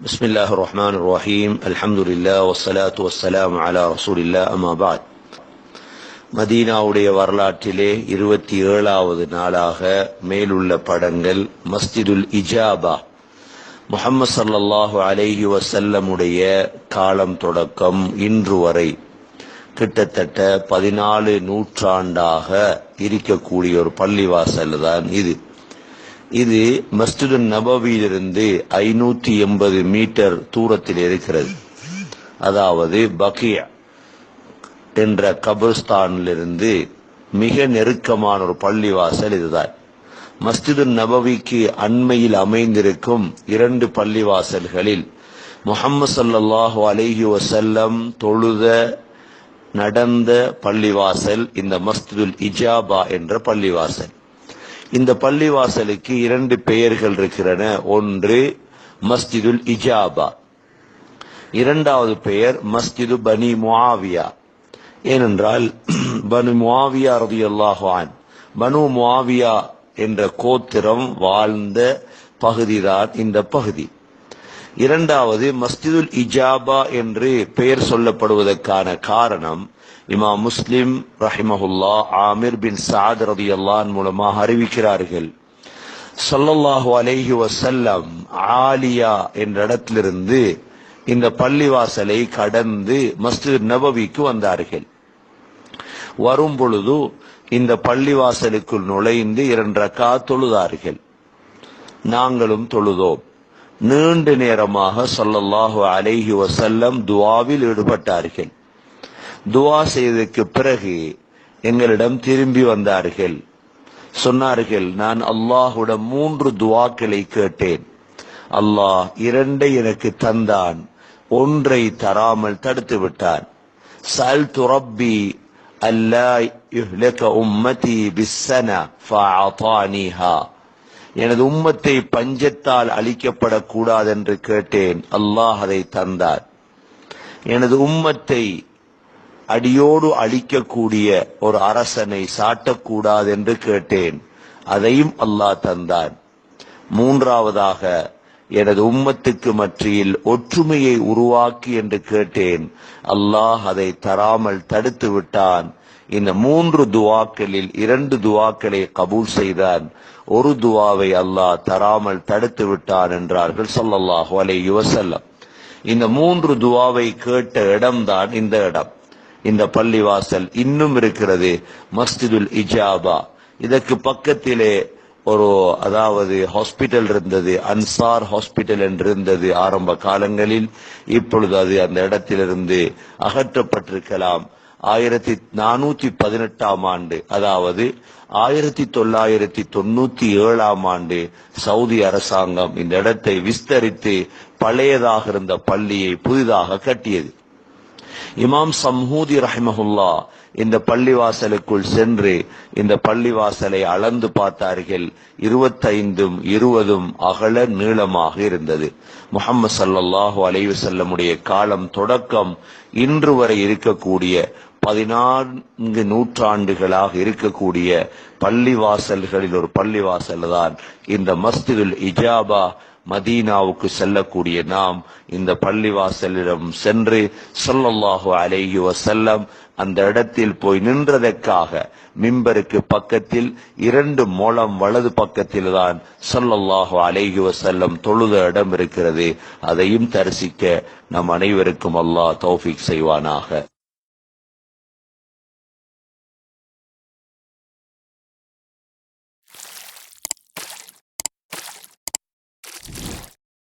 بسم الله الرحمن الرحيم الحمد لله والصلاة والسلام على رسول الله أما بعد மதீனாவுடைய வரலாற்றிலே இருபத்தி ஏழாவது நாளாக மேலுள்ள படங்கள் மஸ்ஜிதுல் இஜாபா முஹம்மது ஸல்லல்லாஹு அலைஹி வஸல்லமுடைய காலம் தொடக்கம் இன்று வரை கிட்டத்தட்ட பதினாலு நூற்றாண்டாக இருக்கக்கூடிய ஒரு பள்ளிவாசல் தான் இது இது மஸ்ஜிது நபவியிலிருந்து ஐநூத்தி எண்பது மீட்டர் தூரத்தில் இருக்கிறது. அதாவது பக்கியா என்ற கபிர்ஸ்தானிலிருந்து மிக நெருக்கமான ஒரு பள்ளிவாசல் இதுதான். மஸ்ஜிது நபவிக்கு அண்மையில் அமைந்திருக்கும் இரண்டு பள்ளிவாசல்களில் முஹம்மது ஸல்லல்லாஹு அலஹி வசல்லம் தொழுத நடந்த பள்ளிவாசல் இந்த மஸ்ஜிதுல் இஜாபா என்ற பள்ளிவாசல். இந்த பள்ளிவாசலுக்கு இரண்டு பெயர்கள் இருக்கிறன. ஒன்று மஸ்ஜிதுல் இஜாபா. இரண்டாவது பெயர் மஸ்ஜிது பனி முவாவியா ஏனென்றால் பனு முவாவியா ரதியல்லாஹு பனு முவாவியா என்ற கோத்திரம் வாழ்ந்த பகுதிதான் இந்த பகுதி. இரண்டாவது மஸ்ஜிதுல் இஜாபா என்று பெயர் சொல்லப்படுவதற்கான காரணம் இமா முஸ்லிம் ரஹிமஹுல்லா ஆமிர் பின் சாத் ரதியல்லான் மூலமாக அறிவிக்கிறார்கள். சொல்லல்லாஹு அலைஹி வசல்லம் ஆலியா என்ற இடத்திலிருந்து இந்த பள்ளிவாசலை கடந்து மஸ்ஜித் நபவிக்கு வந்தார்கள். வரும் பொழுது இந்த பள்ளிவாசலுக்குள் நுழைந்து இரண்டு ரக்கா தொழுதார்கள். நாங்களும் தொழுதோம். நீண்ட நேரமாக சொல்லல்லாஹு அலைஹி வசல்லம் துவாவில் ஈடுபட்டார்கள். துவா செய்ததுக்கு பிறகு எங்களிடம் திரும்பி வந்தார்கள். சொன்னார்கள் நான் அல்லாஹுடன் மூன்று துவாக்களை கேட்டேன். அல்லாஹ் இரண்டை எனக்கு தந்தான் ஒன்றை தராமல் தடுத்து விட்டான். சல் துரப்பி அல்லா யுஹ்லக உம்மதி பிஸ்ஸன ஃபஅதானிஹா எனது உம்மத்தை பஞ்சத்தால் அழிக்கப்படக்கூடாது என்று கேட்டேன். அல்லாஹ் அதை தந்தார். எனது உம்மத்தை அடியோடு அழிக்கக்கூடிய ஒரு அரசனை சாட்டக்கூடாது என்று கேட்டேன். அதையும் அல்லாஹ் தந்தான் மூன்றாவதாக எனது உம்மத்துக்கு மற்றியில் ஒற்றுமையை உருவாக்கி என்று கேட்டேன். அல்லாஹ் அதை தராமல் தடுத்து விட்டான் இந்த மூன்று துவாக்களில் இரண்டு துவாக்களை கபூல் செய்தான். ஒரு துவாவை அல்லாஹ் தராமல் தடுத்து விட்டான் என்றார்கள் சொல்லல்லாஹு அலை யுவசல்லம் இந்த மூன்று துவாவை கேட்ட இடம்தான் இந்த இடம். இந்த பள்ளிவாசல் இன்னும் இருக்கிறது மஸ்திதுல் இஜாபா. இதற்கு பக்கத்திலே ஒரு அதாவது ஹாஸ்பிட்டல் இருந்தது அன்சார் ஹாஸ்பிட்டல் என்று இருந்தது ஆரம்ப காலங்களில். இப்பொழுது அது அந்த இடத்திலிருந்து அகற்றப்பட்டிருக்கலாம். ஆயிரத்தி நானூத்தி பதினெட்டாம் ஆண்டு அதாவது ஆயிரத்தி தொள்ளாயிரத்தி தொண்ணூத்தி ஏழாம் ஆண்டு சவுதி அரசாங்கம் இந்த இடத்தை விஸ்தரித்து பழையதாக இருந்த பள்ளியை புதிதாக கட்டியது. இமாம் சம்ஹூதி ரஹிமஹுல்லா இந்த பள்ளிவாசலுக்குள் சென்று இந்த பள்ளிவாசலை அளந்து பார்த்தார்கள். இருபத்தைந்தும் இருபதும் அகல நீளமாக இருந்தது. முகமது சல்லாஹூ அலைவசல்லமுடைய காலம் தொடக்கம் இன்று வரை இருக்கக்கூடிய பதினான்கு நூற்றாண்டுகளாக இருக்கக்கூடிய பள்ளிவாசல்களில் ஒரு பள்ளிவாசல் தான் இந்த மஸ்திதுல் இஜாபா மதீனாவுக்கு செல்லக்கூடிய நாம் இந்த பள்ளிவாசலிடம் சென்று சொல்லல்லாஹு அலைஹி வசல்லம் அந்த இடத்தில் போய் நின்றதற்காக மிம்பருக்கு பக்கத்தில் இரண்டு மூலம் வலது பக்கத்தில் தான் சொல்லல்லாஹு அலைகுவ வசல்லம் தொழுத இடம் இருக்கிறது. அதையும் தரிசிக்க நம் அனைவருக்கும் அல்லாஹ் தௌஃபிக் செய்வானாக.